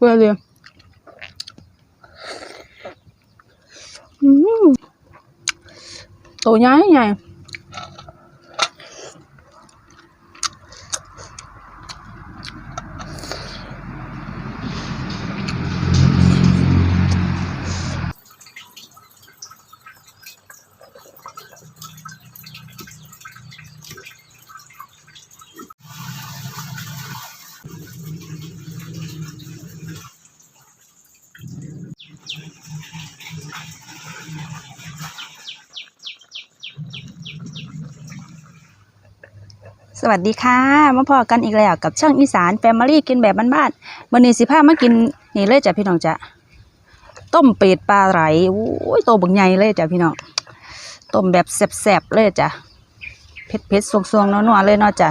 เพื่อเลยอืมตัวใหญ่ใหญ่ สวัสดีค่ะ มาพอกันอีกแล้วกับช่องอีสานแฟมิลี่กินแบบบ้านๆวันนี้สิพามากินนี่เลยจ้ะพี่น้องจ้ะต้มเป็ดปลาไหลโอ้ยโตบักใหญ่เลยจ้ะพี่น้องต้มแบบแซ่บๆเลยจ้ะเผ็ดๆสวงๆนัวๆเลยเนาะจ้ะ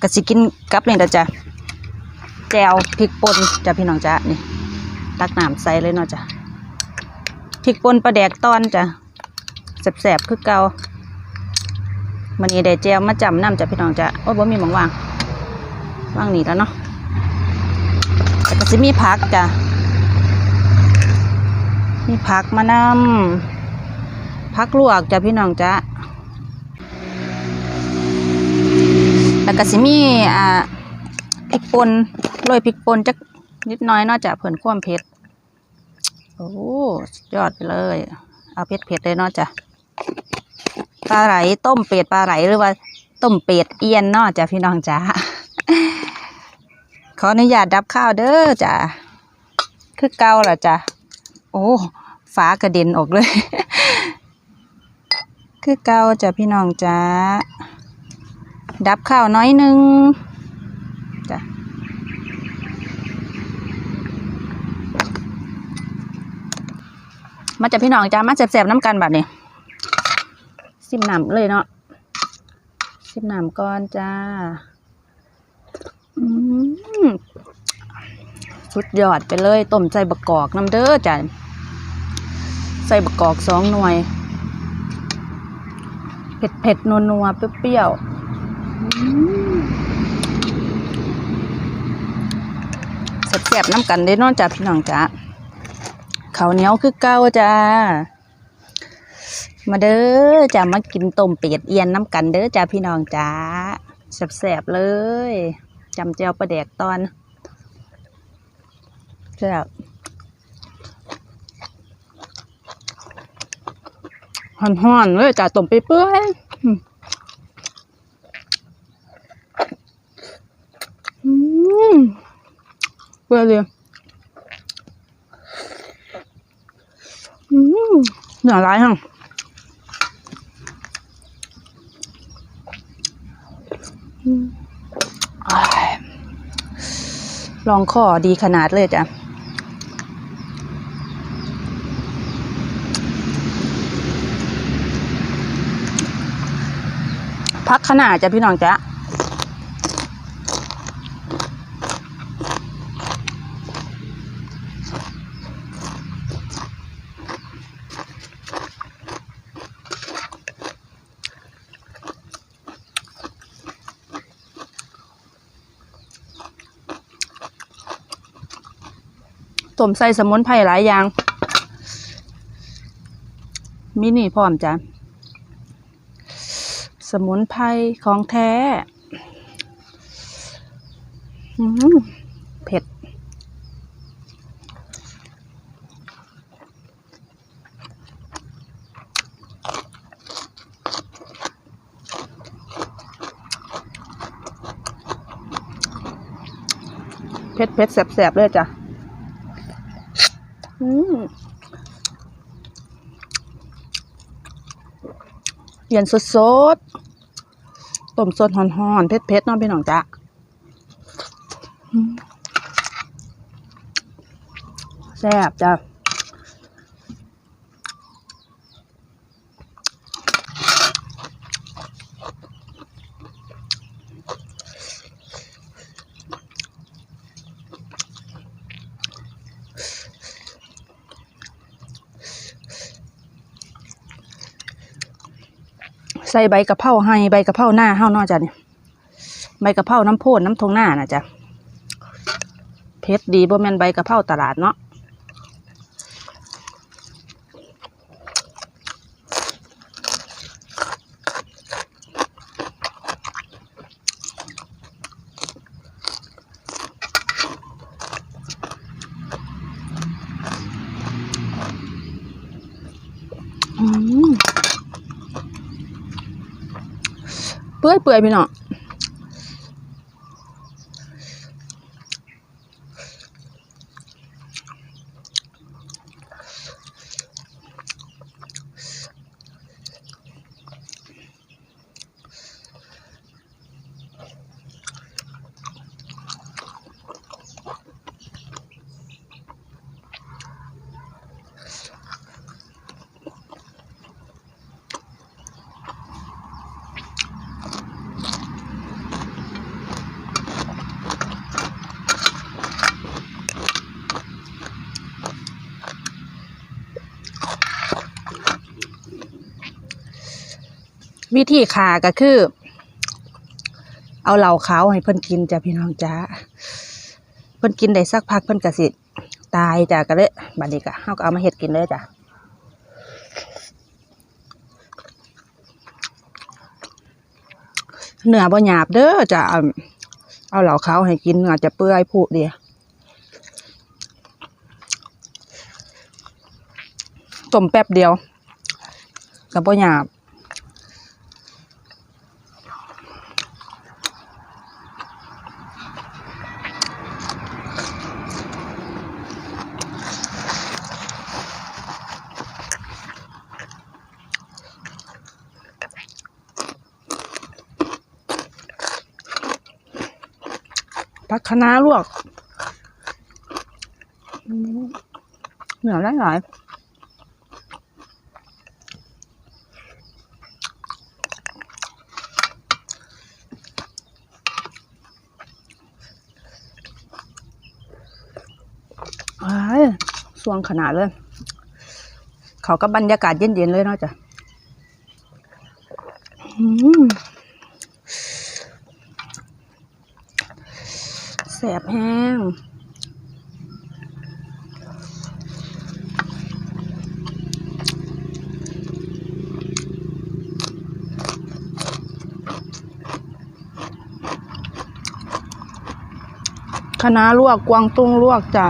ก็สิกินกับนี่เด้อจ้ะแจวพริกป่นจ้ะพี่น้องจ้ะนี่ตักน้ำใส่เลยเนาะจ้ะพริกป่นปลาแดกตอนจ้ะแซ่บๆคือเก่า มันนี้ได้แจวมาจำน้ำจ้ะพี่น้องจ้ะโอ้บ่มีหมองว่างว่างนี่แล้วเนาะแล้วก็จะมีผักจ้ะมีผักมานำผักลวกจ้ะพี่น้องจ้ะแล้วก็สิมีอ่าพริกป่นโรยพริกป่นจักนิดน้อยนาะจ้ะเพิ่นความเผ็ดโอ้ยอดไปเลย เอาเผ็ดเผ็ดเลยนาะจ้ะ ปลาไหลต้มเป็ดปลาไหลหรือว่า ต้มเป็ดเอียนเนาะจ้ะพี่น้องจ้าขออนุญาตดับข้าวเด้อจ้ะคือเกาเหรอจ้ะโอ้ฟ้ากระเด็นออกเลย คือเกาจ้ะพี่น้องจ้าดับข้าวน้อยนึงจ้ะมาจ้ะพี่น้องจ้ามาแสบๆน้ำกันแบบนี้ สิบหนำเลยเนาะสิบหนำก่อนจ้าสุดยอดไปเลยต้มใส่บะกอกน้ำเด้อจ้ะใส่บะกอกสองหน่วย เผ็ดเผ็ดนัวนัวๆเปรี้ยวๆแซ่บๆน้ำกันได้นอนจ้ะพี่น้องจ้าข้าเนี้ยวคือเก้าจ้า มาเด้อจะมากินต้มเป็ดเอียนน้ำกันเด้อจ้าพี่น้องจ้าแสบๆเลยจำเจียวปลาแดกตอนแซ่บห่อนๆเลยจ้าต้มไปเปื่อยๆอืมอืมเปื่อยเลยอืมหนือร้ายหั่ง อ้าย ลองข้อดีขนาดเลยจ้ะพักขนาดจ้ะพี่น้องจ้ะ ต้มใส่สมุนไพรหลายอย่าง มินี่พร้อมจ้ะ สมุนไพรของแท้อืมเผ็ด เผ็ดเผ็ดแสบๆเลยจ้ะ อืม เย็นสดสดๆต้มสดหอนๆเผ็ดเผ็ดๆเน้องพี่น้องจ้ะแซ่บจ้ะ ใส่ใบกะเพราให้ใบกะเพราหน้าเฮาเนาะจ้ะเนี่ยใบกะเพราน้ำโพดน้ำทงหน้าน่ะจ้ะเผ็ดผ็ดดีบ่แม่นใบกะเพราตลาดเนาะอืม เปื่อยเปื่อยๆพี่น้อง วิธีขาก็คือ เอาเหล่าขาวให้เพิ่นกินจ้ะพี่น้องจ้าเพิ่นกินได้สักพักเพิ่นก็สิตายจ้ะก็เลยบัดนี้ก็เฮาก็เอามาเฮ็ดกินเลยจ้ะเนื้อบ่หยาบเด้อจะเอาเหล่าเขาให้กินเนื้อจะเปื่อยผุเดียต้มแป๊บเดียวก็บ่หยาบ ผักคะน้าลวกเหนือได้หลายอ้ายสวงขนาดเลย เขาก็บรรยากาศเย็นๆเลยเนาะจ้ะอืม แสบแห้งคณะลวกกวางตุ้งลวกจ้ะ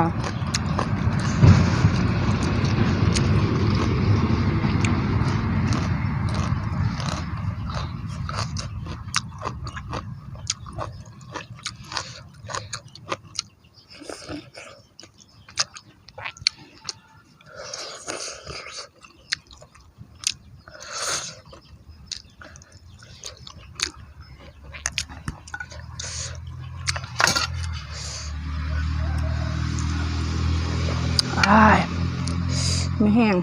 แห้ง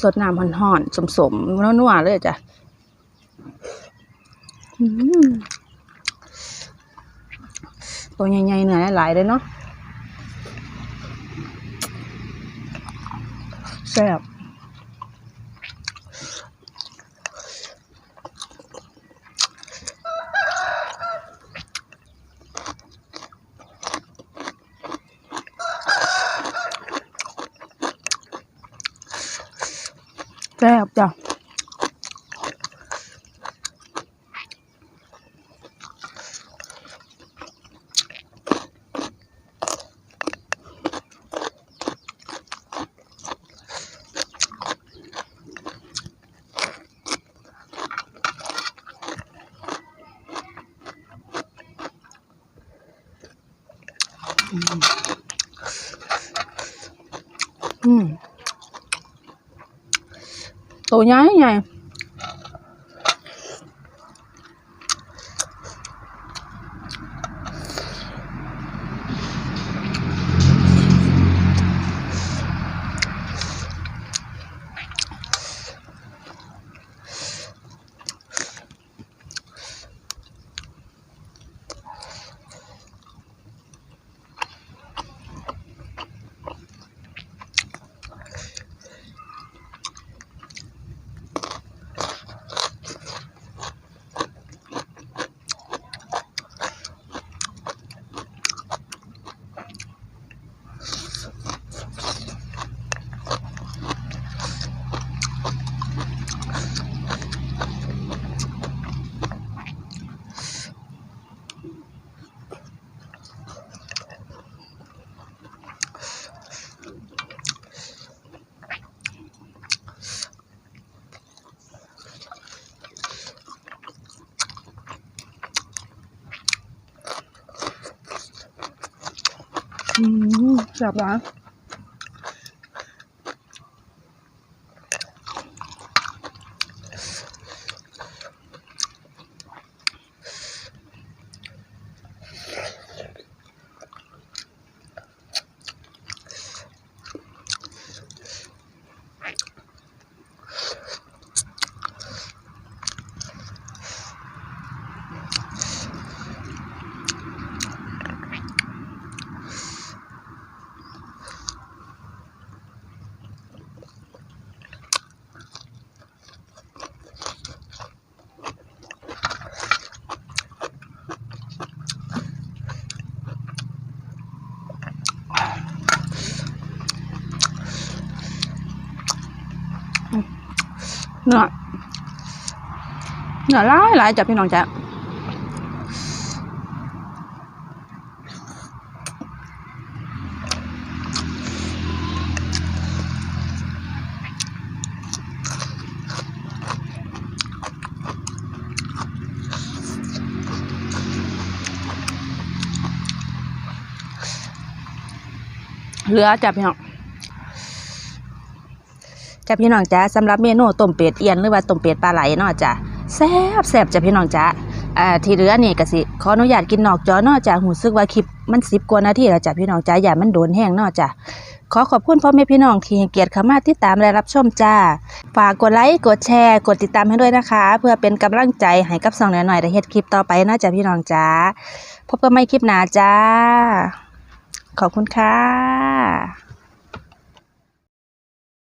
สดน้ำห่อนๆสมๆนัวๆเลยจ้ะตัวใหญ่ๆเหนื่อยหลายเลยเนาะแซ่บ ซ่บจ้ะอืม ตัวใหญ่ใเนื้อเนื้อหลายหลายจ้ะพี่น้องจ้ะเหลือจ้ะพี่น้อง จ้ะพี่น้องจ้าสำหรับเมนูต้มเป็ดเอียนหรือว่าต้มเป็ดปลาไหลเนาะจ้ะแซ่บแซ่บจ้ะพี่น้องจ้าอ่าที่เหลือนี่ก็สิขออนุญาตกินนอกจอเนาะจ้ะหูซึกว่าคลิปมันสิบกว่านาทีแล้วจ้ะพี่น้องจ้าอย่ามันโดนแห้งเนาะจ้ะขอขอบคุณพ่อแม่พี่น้องที่ให้เกียรติเข้ามาติดตามและรับชมจ้า ฝากกดไลค์กดแชร์ กดติดตามให้ด้วยนะคะ เพื่อเป็นกำลังใจให้กับสองหน่อยๆได้เฮ็ดคลิปต่อไปนะจ้ะพี่น้องจ้าพบกันใหม่คลิปหน้าจ้า ขอบคุณค่ะ